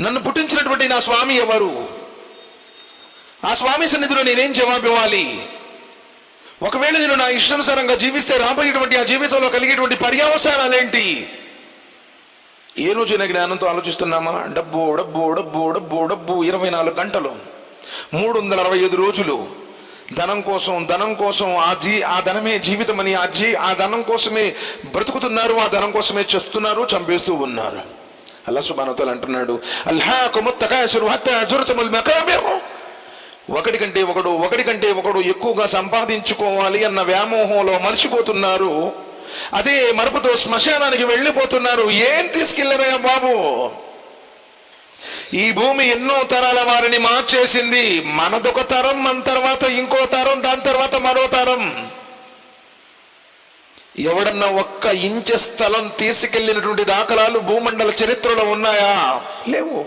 నన్ను పుట్టించినటువంటి నా స్వామి ఎవరు? ఆ స్వామి సన్నిధిలో నేనేం జవాబు ఇవ్వాలి ఒకవేళ నేను నా ఇష్టానుసారంగా జీవిస్తే రాబోయేటువంటి ఆ జీవితంలో కలిగేటువంటి పర్యావసానాలేంటి ఏ రోజున జ్ఞానంతో ఆలోచిస్తున్నామా? డబ్బు డబ్బు డబ్బు డబ్బు డబ్బు ఇరవై నాలుగు గంటలు మూడు వందల అరవై ఐదు రోజులు. ధనం కోసం ధనం కోసం ఆ జీ ఆ ధనమే జీవితం అని ఆ జీ ఆ ధనం కోసమే బ్రతుకుతున్నారు ఆ ధనం కోసమే చేస్తున్నారు చంపేస్తూ ఉన్నారు. అల్లా సుబానతలు అంటున్నాడు అల్హాకుముత్తకాసురు హత్త జురతముల్ మకాబిరు. ఒకటి కంటే ఒకడు ఒకటి కంటే ఒకడు ఎక్కువగా సంపాదించుకోవాలి అన్న వ్యామోహంలో మర్చిపోతున్నారు. అదే మరపుతో శ్మశానానికి వెళ్ళిపోతున్నారు. ఏం తీసుకెళ్ళరయ్యా బాబు? ఈ భూమి ఎన్నో తరాల వారిని మార్చేసింది. మనదొక తరం మన తర్వాత ఇంకో తరం దాని తర్వాత మరో తరం. ఎవడన్నా ఒక్క ఇంచ స్థలం తీసుకెళ్ళినటువంటి దాఖలాలు భూమండల చరిత్రలో ఉన్నాయా? లేవు.